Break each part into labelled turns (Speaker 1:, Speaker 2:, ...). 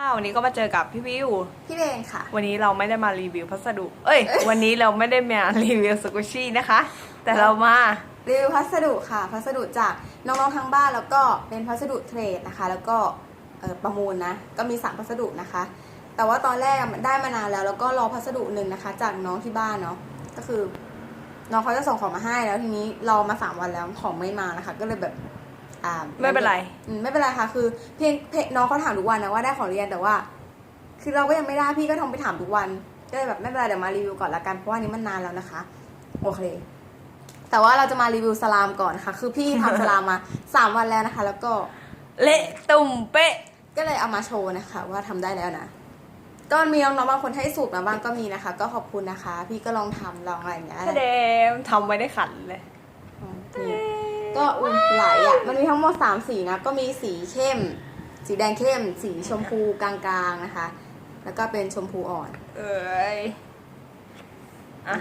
Speaker 1: ค่ะวันนี้ก็มาเจอกับพี่วิว
Speaker 2: พี่เบนค่ะ
Speaker 1: วันนี้เราไม่ได้มารีวิวพัสดุ เอ้ย วันนี้เราไม่ได้มารีวิวสกุชี่นะคะ แต่เรามา
Speaker 2: รีวิวพัสดุค่ะ พัสดุจากน้องๆทางบ้านแล้วก็เป็นพัสดุเทรดนะคะ แล้วก็เอ่อประมูลนะ ก็มีสามพัสดุนะคะ แต่ว่าตอนแรกมันได้มานานแล้ว แล้วก็รอพัสดุหนึ่งนะคะ จากน้องที่บ้านเนาะ ก็คือน้องเขาจะส่งของมาให้แล้วทีนี้รอมาสามวันแล้วของไม่มานะคะ ก็เลยแบบ อ่า
Speaker 1: ไม่เป็นไร
Speaker 2: อืมไม่เป็นไรค่ะ คือเพียงเพียงน้องเขาถามทุกวันนะว่าได้ของเรียนแต่ว่า คือเราก็ยังไม่ได้พี่ก็โทรไปถามทุกวันก็เลยแบบไม่เป็นไรเดี๋ยวมารีวิวก่อนละกันเพราะว่าอันนี้มันนานแล้วนะคะ โอเค แต่ว่าเราจะมารีวิวสลามก่อนค่ะ คือพี่ทำสลามมาสามวันแล้วนะคะ แล้วก็
Speaker 1: เละตุ่มเป๊ะ
Speaker 2: ก็เลยเอามาโชว์นะคะ ว่าทำได้แล้วนะก็มีน้องๆบางคนให้สูตรมาบ้างก็มีนะคะ ก็ขอบคุณนะคะ พี่ก็ลองทำลองอะไรอย่างเงี้ย
Speaker 1: ถ้าเดมทำไว้ได้ขันเลย
Speaker 2: นี่ ก็อุ้ยหลายอะ มันมีทั้งหมดสามสีนะ ก็มีสีเข้ม สีแดงเข้ม สีชมพูกลางๆนะคะ แล้วก็เป็นชมพูอ่อน
Speaker 1: เอ้ยอะ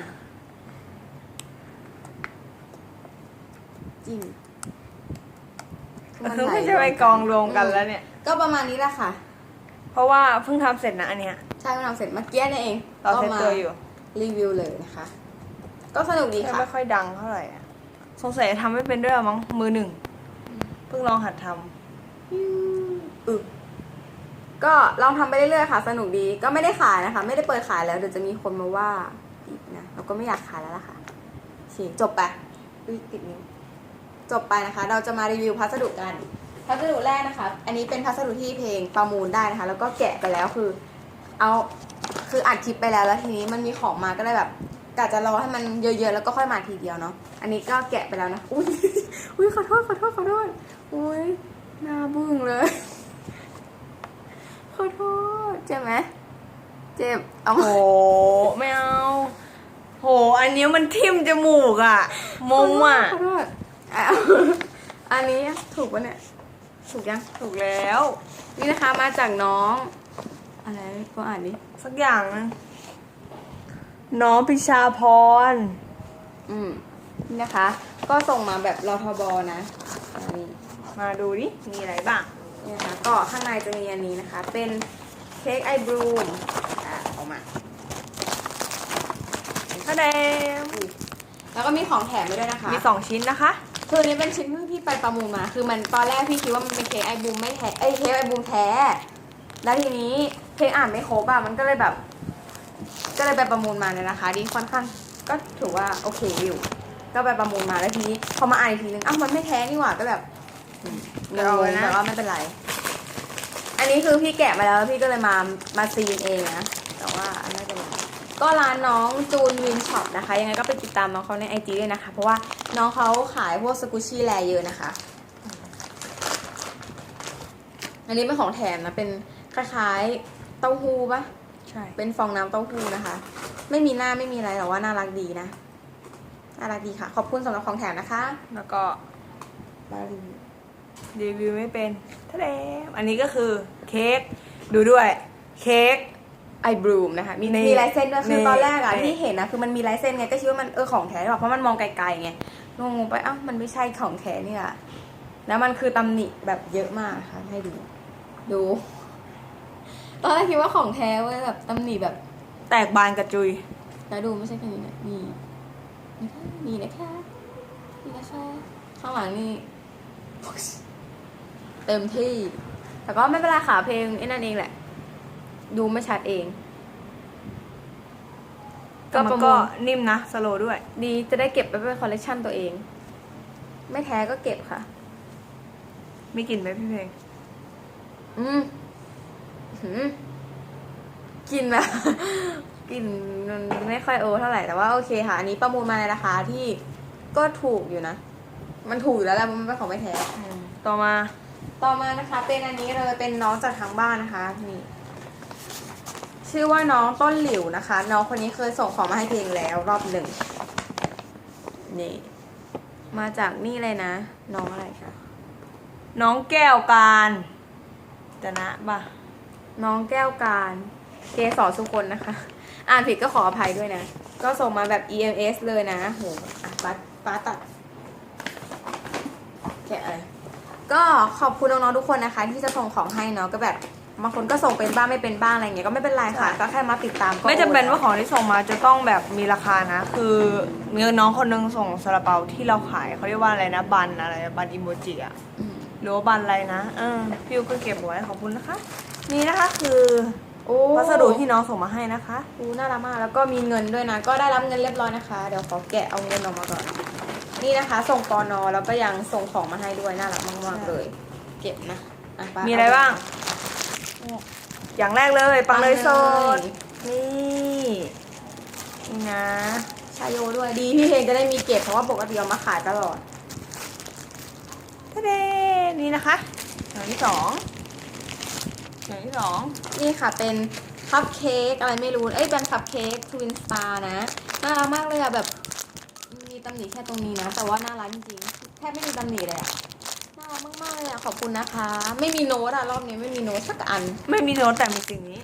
Speaker 2: จิ้ม
Speaker 1: คือไม่ใช่ไปกองรวมกันแล้วเนี่ย
Speaker 2: ก็ประมาณนี้แหละค่ะ
Speaker 1: เพราะว่าเพิ่งทำเสร็จนะอันเนี้ย
Speaker 2: ใช่เพิ่งทำเสร็จเมื่อกี้นี่เอง
Speaker 1: เราเซ็ตตัวอยู่
Speaker 2: รีวิวเลยนะคะ ก็สนุกดี
Speaker 1: แต่
Speaker 2: ค่ะ
Speaker 1: ไม่ค่อยดังเท่าไหร่อะ สงสัยทำไม่เป็นด้วยมั้งมือหนึ่งเพิ่งลองหัดทำ
Speaker 2: อึก็ลองทำไปเรื่อยๆค่ะ สนุกดีก็ไม่ได้ขายนะคะ ไม่ได้เปิดขายแล้วเดี๋ยวจะมีคนมาว่าอีกนะเราก็ไม่อยากขายแล้วล่ะค่ะโอเคจบไปอุ๊ยติดนิ้วจบไปนะคะ เราจะมารีวิวพัสดุกัน พัสดุแรกนะคะ อันนี้เป็นพัสดุที่เพลงประมูลได้นะคะ แล้วก็แกะไปแล้วคือ เอาคืออัดคลิปไปแล้วแล้วทีนี้มันมีของมาก็เลยแบบ กะจะรอให้มันเยอะๆแล้วก็ค่อยมาทีเดียวเนาะ อันนี้ก็แกะไปแล้วนะ อุ้ยอุ้ยขอโทษขอโทษขอโทษอุ้ยหน้าบึ้งเลย ขอโทษเจ็บไหมเจ็บ เอาำ
Speaker 1: โหไม่เอาโห อันนี้มันทิ่มจมูกอะมุมอะ
Speaker 2: ขอโทษอะอันนี้ถูกปะเนี่ย ถูกยัง
Speaker 1: ถูกแล้ว
Speaker 2: นี่นะคะมาจากน้อง อะไรก็อ่านดิ
Speaker 1: สักอย่างนะ น้องพิชาพร
Speaker 2: อืมนี่นะคะ ก็ส่งมาแบบรทบนะอันนี้
Speaker 1: มาดูดิ มีอะไรบ้าง
Speaker 2: นี่นะคะ ก็ข้างในจะมีอันนี้นะคะ เป็นเค้กไอบรูมอะออกมา
Speaker 1: ถ้าแดง
Speaker 2: แล้วก็มีของแถมไปด้วยนะคะ
Speaker 1: มีสองชิ้นนะคะ
Speaker 2: คืออันนี้เป็นชิ้นที่พี่ไปประมูลมา คือมันตอนแรกพี่คิดว่ามันเป็นเค้กไอบูมไม่แท้ไอยเค้กไอบูมแท้ แล้วทีนี้เพลงอ่านไม่ครบอะมันก็เลยแบบ ก็เลยไปประมูลมาเนี่ยนะคะ ดีค่อนข้างก็ถือว่าโอเคอยู่ ก็ไปประมูลมาแล้วทีนี้พอมาอ่านอีกทีนึงอ้าวมันไม่แท้นี่หว่าก็แบบง
Speaker 1: เอา
Speaker 2: ง
Speaker 1: เลยนะ
Speaker 2: แต่ว่าไม่เป็นไร อันนี้คือพี่แกะมาแล้วพี่ก็เลยมามาซีนเองนะแต่ว่าไม่เป็นไรก็ร้านน้องจูนวินช็อปนะคะ ยังไงก็ไปติดตามน้องเขาในไอจีด้วยนะคะ เพราะว่าน้องเขาขายพวกสกุชี่แลเยอะนะคะ อันนี้เป็นของแถมนะเป็นคล้ายๆเต้าหู้ปะ
Speaker 1: ใช่
Speaker 2: เป็นฟองน้ำเต้าหู้นะคะ ไม่มีหน้าไม่มีอะไรแต่ว่าน่ารักดีนะ น่ารักดีค่ะ ขอบคุณสำหรับของแถมนะคะ
Speaker 1: แล้วก็
Speaker 2: บารี
Speaker 1: รีวิวไม่เป็นถ้าแดงอันนี้ก็คือเค้กดูด้วยเค้ก
Speaker 2: ไอบรูมนะคะมี
Speaker 1: นี่
Speaker 2: มีลายเส้นด้วยคือ
Speaker 1: นี่
Speaker 2: ตอนแรกอะ
Speaker 1: นี่
Speaker 2: ที่เห็นนะคือมันมีลายเส้นไงก็คิดว่ามันเออของแท้หรือเปล่าเพราะมันมองไกลๆไงงงๆไปอ้าวมันไม่ใช่ของแท้นี่อะแล้วมันคือตำหนิแบบเยอะมากค่ะให้ดู ดู ตอนแรกคิดว่าของแท้เว้ยแบบตำหนิแบบ
Speaker 1: แตกบานกระจุย
Speaker 2: แล้วดูไม่ใช่แค่นี้นะนี่นะคะนี่นะคะนี่นะคะข้างหลังนี่เต็มที่ แต่ก็ไม่เป็นไรค่ะเพลงไอ้นั่นเองแหละ ดูไม่ชัดเอง
Speaker 1: ก็มันก็นิ่มนะสโลว์ด้วย
Speaker 2: ดีจะได้เก็บไปเป็นคอลเลกชันตัวเอง ไม่แท้ก็เก็บค่ะ
Speaker 1: มีกลิ่นไหมพี่เพลง
Speaker 2: อืมหืม กลินแบบกลินมันไม่ค่อยโอเท่าไหร่แต่ว่าโอเคค่ะ อันนี้ประมูลมาในราคาที่ก็ถูกอยู่นะ มันถูกอยู่แล้วแหละมันเป็นของไม่แท้
Speaker 1: ต่อมา
Speaker 2: ต่อมานะคะ เป็นอันนี้เลยเป็นน้องจากทางบ้านนะคะ นี่ ชื่อว่าน้องต้นหลิวนะคะ น้องคนนี้เคยส่งของมาให้เพลงแล้วรอบหนึ่งนี่ มาจากนี่เลยนะ น้องอะไรคะ
Speaker 1: น้องแก้วการจะนะป่ะ
Speaker 2: น้องแก้วการ เกสรสุคนนะคะ อ่านผิดก็ขออภัยด้วยนะ ก็ส่งมาแบบ EMS เลยนะโหอะป้าป้าตัดแกะอะไรก็ขอบคุณน้องๆทุกคนนะคะ ที่จะส่งของให้เนาะก็แบบบางคนก็ส่งเป็นบ้างไม่เป็นบ้างอะไรเงี้ยก็ไม่เป็นไรค่ะ
Speaker 1: ใช่
Speaker 2: ก็แค่มาติดตามก็
Speaker 1: ไม่จำเป็นว่า
Speaker 2: โอ
Speaker 1: ของที่ส่งมาจะต้องแบบมีราคานะ คือมีน้องคนนึงส่งซาลาเปาที่เราขายเขาเรียกว่าอะไรนะบันอะไรบันอิโมจิอะ
Speaker 2: อืม
Speaker 1: หรือว่าบันอะไรนะเออพี่ยูก็เก็บไว้ขอบคุณนะคะ นี่นะคะคือ
Speaker 2: โอ้
Speaker 1: พัสดุที่น้องส่งมาให้นะคะ
Speaker 2: โอ้น่ารักมาก แล้วก็มีเงินด้วยนะ ก็ได้รับเงินเรียบร้อยนะคะ เดี๋ยวขอแกะเอาเงินออกมาก่อน นี่นะคะ ส่งปอนอแล้วก็ยังส่งของมาให้ด้วย น่ารักมากๆเลย เก็บนะอะป
Speaker 1: มีอะไรบ้าง อย่างแรกเลย ปังเลยสด
Speaker 2: เลย
Speaker 1: นี่นี่นะ
Speaker 2: ชายโยด้วยดีพี่เพลงจะได้มีเก็บเพราะว่าปกติเอามาขายตลอด
Speaker 1: ทะเดนี่นะคะอย่างที่สอง อย่างที่สอง
Speaker 2: นี่ค่ะเป็นคัพเค้กอะไรไม่รู้ เอ้ยเป็นคัพเค้กทวินสตาร์นะ น่ารักมากเลยอะแบบ มีตำหนิแค่ตรงนี้นะ แต่ว่าน่ารักจริงๆ แทบไม่มีตำหนิเลยอะน่ารักมากๆเลยอะขอบคุณนะคะ ไม่มีโน้ตอะรอบนี้ไม่มีโน้ตสักอัน
Speaker 1: ไม่มีโน้ตแต่มีสิ่งนี้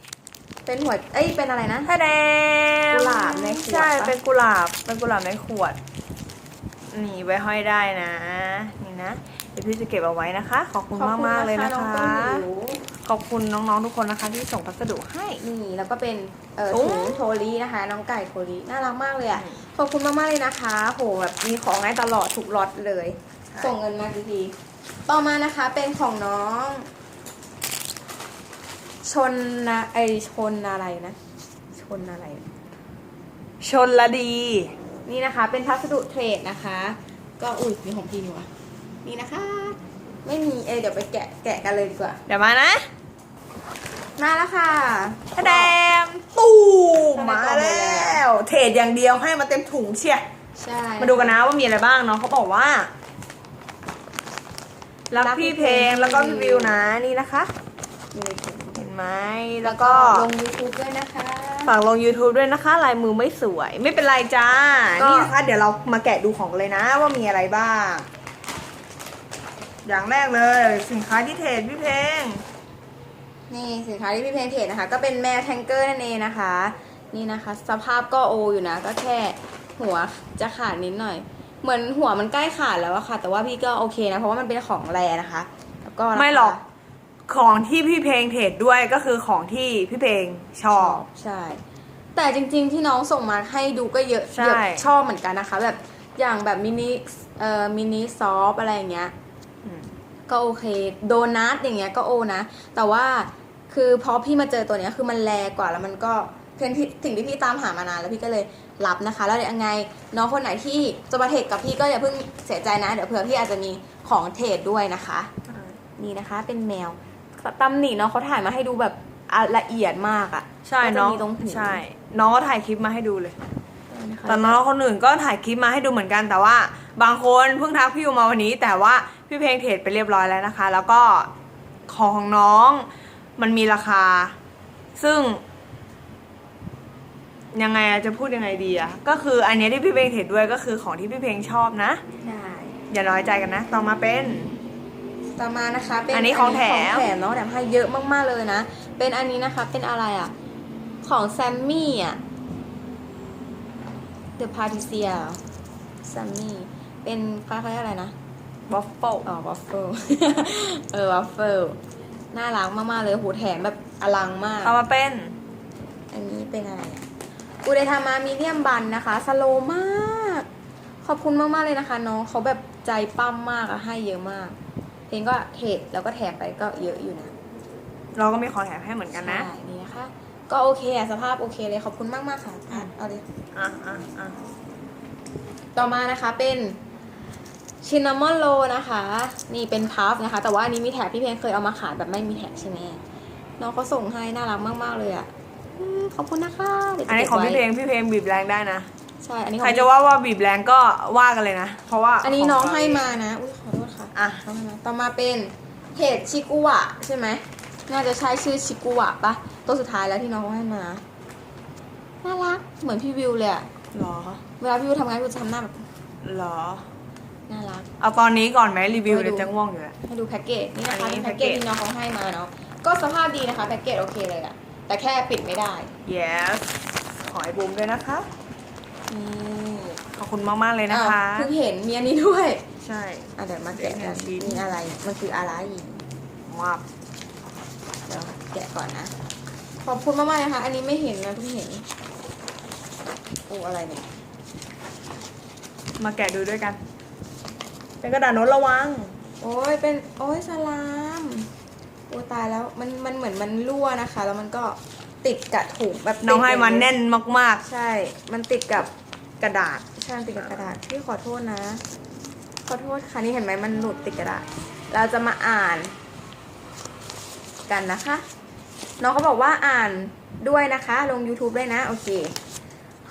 Speaker 2: เป็นหัวเอ้ยเป็นอะไรนะ
Speaker 1: ทะเด
Speaker 2: กุหลาบในขวด
Speaker 1: ใช่
Speaker 2: ปะ
Speaker 1: เป็นกุหลาบเป็นกุหลาบในขวด นี่ไว้ห้อยได้นะ นี่นะเดี๋ยวพี่จะเก็บเอาไว้นะคะ ขอบคุณมากมากๆเลยนะ
Speaker 2: น้อง
Speaker 1: คะ
Speaker 2: ต้นหลิว
Speaker 1: ขอบคุณน้องๆทุกคนนะคะ ที่ส่งพัสดุให้
Speaker 2: นี่แล้วก็เป็นเอ่อ
Speaker 1: ถุ
Speaker 2: ถุ
Speaker 1: ง
Speaker 2: งโทรีนะคะ น้องไก่โทรีน่ารักมากเลยอะ
Speaker 1: อืม
Speaker 2: ขอบคุณมากๆเลยนะคะ โหแบบมีของให้ตลอดทุกล็อตเลย
Speaker 1: ใช่
Speaker 2: ส่งเงินมาทีทีต่อมานะคะเป็นของน้อง ชนนะไอชนอะไรนะ ชนอะไร
Speaker 1: ชนละดี
Speaker 2: นี่นะคะ เป็นพัสดุเทรดนะคะ ก็อุ้ยมีของพี่นี่วะ นี่นะคะ ไม่มีเอยเดี๋ยวไปแกะแกะกันเลยดีกว่า
Speaker 1: เดี๋ยวมานะ
Speaker 2: มาแล้วค่ะ
Speaker 1: ทะเดมตู้ม
Speaker 2: ทำไม
Speaker 1: มาก
Speaker 2: ล่องหมดเลย
Speaker 1: แล้
Speaker 2: อะ
Speaker 1: วเทรดอย่างเดียวให้มาเต็มถุงเชีย
Speaker 2: ใช่
Speaker 1: มาดูกันนะว่ามีอะไรบ้างเนาะเขาบอกว่ารักพี่เพลงแล้วก็พี่วิวนะนี่นะคะ
Speaker 2: มีในถุง
Speaker 1: เห็นไหมแล้วก็
Speaker 2: ลง YouTube ด้วยนะคะ
Speaker 1: ฝากลง YouTube ด้วยนะคะ ลายมือไม่สวยไม่เป็นไรจ้า
Speaker 2: ก็
Speaker 1: นี่นะคะเดี๋ยวเรามาแกะดูของเลยนะว่ามีอะไรบ้าง อย่างแรกเลยสินค้าที่เทรดพี่เพลง
Speaker 2: นี่สินค้าที่พี่เพนเทรดนะคะ ก็เป็นแมวแทงเกอร์นั่นเองนะคะ นี่นะคะ สภาพก็โออยู่นะ ก็แค่หัวจะขาดนิดหน่อย เหมือนหัวมันใกล้ขาดแล้วอะค่ะ แต่ว่าพี่ก็โอเคนะ เพราะว่ามันเป็นของแรนะคะ แล้วก็ราคา
Speaker 1: ไม่หรอกของที่พี่เพลงเทรดด้วยก็คือของที่พี่เพลงชอบ
Speaker 2: ใช่ แต่จริงๆที่น้องส่งมาให้ดูก็เยอะ
Speaker 1: ใช่
Speaker 2: เยอะชอบเหมือนกันนะคะ แบบอย่างแบบมินิเอ่อมินิซอฟอะไรอย่างเงี้ย
Speaker 1: อืม
Speaker 2: ก็โอเค โดนัทอย่างเงี้ยก็โอนะ แต่ว่าคือพอพี่มาเจอตัวเนี้ยคือมันแรงกว่าแล้วมันก็เป็นที่สิ่งที่พี่ตามหามานานแล้วพี่ก็เลยรับนะคะ แล้วเดี๋ยวยังไงน้องคนไหนที่จะมาเทรดกับพี่ก็อย่าเพิ่งเสียใจนะ เดี๋ยวเผื่อพี่อาจจะมีของเทรดด้วยนะคะ นี่นะคะเป็นแมวตำหนิเนาะเขาถ่ายมาให้ดูแบบอะละเอียดมากอะ
Speaker 1: ใช่
Speaker 2: ก็จะ
Speaker 1: น้อง
Speaker 2: มีตรงหู
Speaker 1: ใช่น้องก็ถ่ายคลิปมาให้ดูเลย
Speaker 2: นะคะ
Speaker 1: แต่น้องคนอื่นก็ถ่ายคลิปมาให้ดูเหมือนกันแต่ว่า บางคนเพิ่งทักพี่ยูมาวันนี้ แต่ว่า พี่เพลงเทรดไปเรียบร้อยแล้วนะคะ แล้วก็ของของน้องมันมีราคา ซึ่ง ยังไงอะจะพูดยังไงดีอะก็คืออันเนี้ยที่พี่เพลงเทรดด้วยก็คือของที่พี่เพลงชอบนะ
Speaker 2: ใช่
Speaker 1: อย่าน้อยใจกันนะ ต่อมาเป็น
Speaker 2: ต่อมานะคะเป็น
Speaker 1: อันนี้ของแถม
Speaker 2: ของแถมเนาะแถมให้เยอะมากๆเลยนะ เป็นอันนี้นะคะ เป็นอะไรอะของแซมมี่อะ The Patricia แซมมี่ เป็นเขาเรียกอะไรนะ
Speaker 1: วอฟเฟิล
Speaker 2: อ๋อวัฟเฟิลเออวัฟเฟิลน่ารักมาก ๆ เลยโหแถมแบบอลังมาก
Speaker 1: ต่อมาเป็น
Speaker 2: อันนี้เป็นอะไรอะอุเดทามามีเดียมบันนะคะ สโลมาก ขอบคุณมาก ๆ เลยนะคะน้องเขาแบบใจปั้มมากอะให้เยอะมาก เพลงก็เทรดแล้วก็แถมไปก็เยอะอยู่นะ
Speaker 1: เราก็มีของแถมให้เหมือนกันนะ
Speaker 2: ใช่ นี่นะคะ ก็โอเคอะสภาพโอเคเลยขอบคุณมากมากๆค่ะอะเอาเลย
Speaker 1: อะอะอะ
Speaker 2: ต่อมานะคะเป็น ชินนามอนโลนะคะ นี่เป็นพัฟนะคะ แต่ว่าอันนี้มีแถบพี่เพนเคยเอามาขายแบบไม่มีแถบใช่ไหมน้องเขาส่งให้น่ารักมาก ๆ เลยอะอืมขอบคุณนะคะเดี๋ยว
Speaker 1: อัน
Speaker 2: จะ
Speaker 1: นี้
Speaker 2: เก็บ
Speaker 1: ของพี่เพล
Speaker 2: ไว้
Speaker 1: งพี่เพลงบีบแรงได้นะ
Speaker 2: ใช่อันนี้ข
Speaker 1: ใค
Speaker 2: อ
Speaker 1: รงจะว่าว่าบีบแรงก็ว่ากันเลยนะ เพราะว่า
Speaker 2: อันนี้
Speaker 1: ข
Speaker 2: น้อง
Speaker 1: เข
Speaker 2: ให้มานะอุ้ยขอโทษค่ะ
Speaker 1: อะ
Speaker 2: น้องให้มาต่อมาเป็นเพจชิกุวะใช่ไหม น่าจะใช้ชื่อชิกุวะปะตัวสุดท้ายแล้วที่น้องเขาให้มา น่ารัก เหมือนพี่วิวเลยอะ
Speaker 1: หรอ
Speaker 2: เวลาพี่วิวทำงานพี่วิวจะทำหน้าแบบ
Speaker 1: หรอ
Speaker 2: น่ารัก
Speaker 1: เอาตอนนี้ก่อนไหมรีวิว
Speaker 2: ให้ดู
Speaker 1: เดี๋ยวจะง่วงอยู่แล้ว
Speaker 2: ให้ดูแพ็กเกจนี่นะคะ
Speaker 1: อันนี้
Speaker 2: เป็นแพ็กเกจ
Speaker 1: แพ็กเกจ
Speaker 2: ที่น้องเขาให้มาเนาะก็สภาพดีนะคะแพ็กเกจโอเคเลยอะแต่แค่ปิดไม่ได้
Speaker 1: yes ขอให้บูมด้วยนะคะ
Speaker 2: นี่
Speaker 1: ขอบคุณมากๆเลยนะคะ
Speaker 2: อ้าวเพิ่งเห็นมีอันนี้ด้วย
Speaker 1: ใช่
Speaker 2: อะเดี๋ยวมาแกะกัน
Speaker 1: เดี๋ยวนะชิ้น
Speaker 2: มีอะไร มันคืออะไร
Speaker 1: มาก
Speaker 2: เดี๋ยวแกะก่อนนะ ขอบคุณมากๆนะคะ อันนี้ไม่เห็นนะเพิ่งเห็นโอ้อะไรเนี่ย
Speaker 1: มาแกะดูด้วยกัน เป็นกระดาษโน้ตระวัง
Speaker 2: โอ้ยเป็นโอ้ยสลามโอ้ตายแล้วมันมันเหมือนมันรั่วนะคะ แล้วมันก็ติดกับถุงแบบติด
Speaker 1: น้องให้มัน
Speaker 2: ย่าง
Speaker 1: แน่นมาก
Speaker 2: ใช่ มันติดกับ
Speaker 1: ๆ กระดาษ
Speaker 2: ใช่มันติดกับกระดาษพี่ขอโทษนะ ขอโทษค่ะนี่เห็นไหมมันหลุดติดกระดาษ เราจะมาอ่าน กันนะคะ น้องเขาบอกว่าอ่านด้วยนะคะ ลง YouTube ด้วยนะ โอเค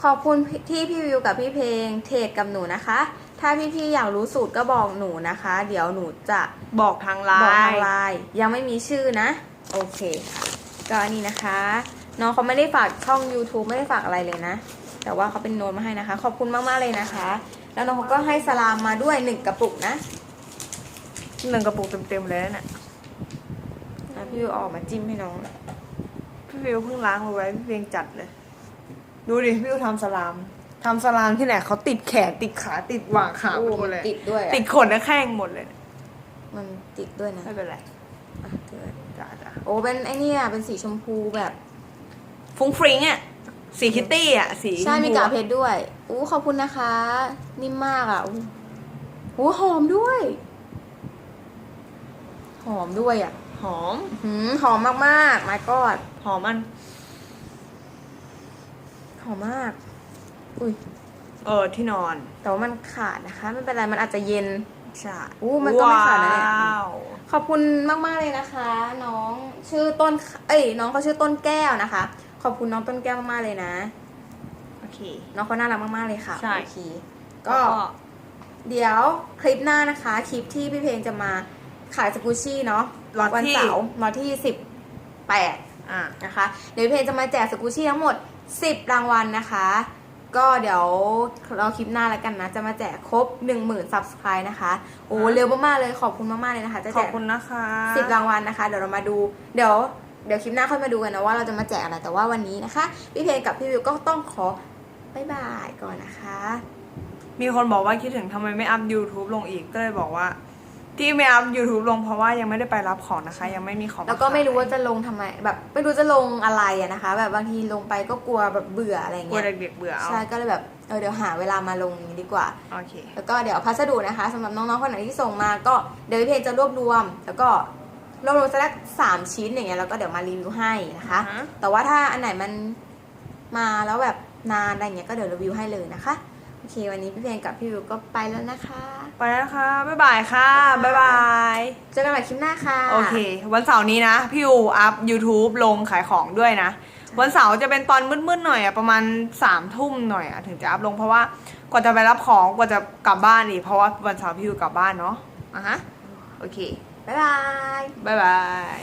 Speaker 2: ขอบคุณที่พี่วิวกับพี่เพลงเทรดกับหนูนะคะ ถ้าพี่ๆอยากรู้สูตรก็บอกหนูนะคะ เดี๋ยวหนูจะ
Speaker 1: บอกทางไล
Speaker 2: บอกทาง
Speaker 1: น์
Speaker 2: ไลน์ยังไม่มีชื่อนะ โอเคค่ะก็อันนี้นะคะน้องเขาไม่ได้ฝากช่อง YouTube ไม่ได้ฝากอะไรเลยนะ แต่ว่าเขาเป็นโน้ตมาให้นะคะ ขอบคุณมากๆเลยนะคะ แล้วน้องเขาก็ให้สลามมาด้วยหนึ่งกระปุกนะ
Speaker 1: หนึ่งกระปุกเต็มๆเลยนะเนี่ย
Speaker 2: อะพี่วิวเอาออกมาจิ้มให้น้อง
Speaker 1: พี่วิวเพิ่งล้างมาไว้พี่เพียงจัดเลย ดูดิพี่วิวทำสลาม ทำสลามที่ไหนเขาติดแขนติดขาติดหว่างขา
Speaker 2: โอ้
Speaker 1: ไปหม
Speaker 2: มั
Speaker 1: ด
Speaker 2: น
Speaker 1: เลย
Speaker 2: ติดด้วยอะ
Speaker 1: ติดขนและแข้งหมดเลยเนี่ย
Speaker 2: มันติดด้วยนะ
Speaker 1: ไม่เป็นไร
Speaker 2: อะเกิด
Speaker 1: จ้าจ้า
Speaker 2: โอ้เป็นไอเนี่ยเป็นสีชมพูแบบ
Speaker 1: ฟุ้งฟริ้งอะสีคิตตี้อะสี
Speaker 2: ใช่
Speaker 1: ชพู
Speaker 2: มีกากเพชรด้วยอู้ขอบคุณนะคะ นิ่มมากอะอู้หูหอมด้วย หอมด้วยอะ
Speaker 1: หอม
Speaker 2: หืมหอมมากๆ my god
Speaker 1: หอมมัน
Speaker 2: หอมมาก อุ้ย
Speaker 1: เออที่นอน
Speaker 2: แต่ว่ามันขาดนะคะไม่เป็นไรมันอาจจะเย็น
Speaker 1: ใช่
Speaker 2: อู้มันก็ไม่ขาดนะเนี่ย
Speaker 1: ว้าว
Speaker 2: ขอบคุณมากๆเลยนะคะ น้องชื่อต้น เอ้ยน้องเขาชื่อต้นแก้วนะคะ ขอบคุณน้องต้นแก้วมากๆเลยนะ
Speaker 1: โอเค
Speaker 2: น้องเขาน่ารักมากๆเลยค่ะ
Speaker 1: ใช่
Speaker 2: โอเคก็ เดี๋ยวคลิปหน้านะคะคลิปที่พี่เพลงจะมาขายสกูชี่เนาะ
Speaker 1: ล็อต
Speaker 2: วัน
Speaker 1: ที่
Speaker 2: เสาร์ล็อตที่สิบแปด
Speaker 1: อะ
Speaker 2: นะคะเดี๋ยวพี่เพลงจะมาแจกสกูชี่ทั้งหมด10รางวัลนะคะ ก็เดี๋ยวเราคลิปหน้าแล้วกันนะ จะมาแจกครบ 10,000 subscribe นะคะ โอ้เร็วมากๆเลยขอบคุณมากๆเลยนะคะ จะ
Speaker 1: ข
Speaker 2: แจ
Speaker 1: อบ
Speaker 2: ก
Speaker 1: คุณนะคะ
Speaker 2: สิบรางวัลนะคะ เดี๋ยวเรามาดู เดี๋ยวเดี๋ยวคลิปหน้าค่อยมาดูกันนะว่าเราจะมาแจกอะไรแต่ว่าวันนี้นะคะ พี่เพลงกับพี่วิวก็ต้องขอบายบายก่อนนะคะ
Speaker 1: มีคนบอกว่าคิดถึงทำไมไม่อัพ YouTube ลงอีกก็เลยบอกว่า ที่ไม่อัพ YouTube ลงเพราะว่ายังไม่ได้ไปรับของนะคะ ยังไม่มีของ
Speaker 2: แล้วก็ไม่รู้ว่า
Speaker 1: ขย
Speaker 2: จะลงทำไม แบบไม่รู้จะลงอะไรอะนะคะ แบบบางทีลงไปก็กลัวแบบเบื่ออะไร
Speaker 1: กลัว
Speaker 2: เงี้ย
Speaker 1: เด็กๆเบื่อเอา
Speaker 2: ใช่ก็เลยแบบเออเดี๋ยวหาเวลามาลงอย่างนี้ดีกว่า
Speaker 1: โอเค
Speaker 2: แล้วก็เดี๋ยวพัสดุนะคะสำหรับน้องๆคนไหนที่ส่งมาก็เดี๋ยวพี่เพจจะรวบรวม แล้วก็รวบรวมสักสามชิ้นอย่างเงี้ยแล้วก็เดี๋ยวมารีวิวให้นะคะ
Speaker 1: อ่าฮะ
Speaker 2: แต่ว่าถ้าอันไหนมันมาแล้วแบบนานอะไรเงี้ยก็เดี๋ยวรีวิวให้เลยนะคะ โอเค วันนี้พี่เพลงกับพี่วิวก็ไปแล้วนะคะ
Speaker 1: ไปแล้วนะคะบ๊ายบายค่ะ บ๊ายบาย
Speaker 2: เจอกันใหม่คลิปหน้าค่ะ
Speaker 1: โอเค วันเสาร์นี้นะ พี่อูอัพ YouTube ลงขายของด้วยนะ วันเสาร์จะเป็นตอนมืดๆหน่อยอะประมาณสามทุ่มหน่อยอะถึงจะอัพลงเพราะว่ากว่าจะไปรับของกว่าจะกลับบ้านอีกเพราะว่าวันเสาร์พี่อูกลับบ้านเนาะอะฮะ โอเค
Speaker 2: บ๊ายบาย
Speaker 1: บ๊ายบาย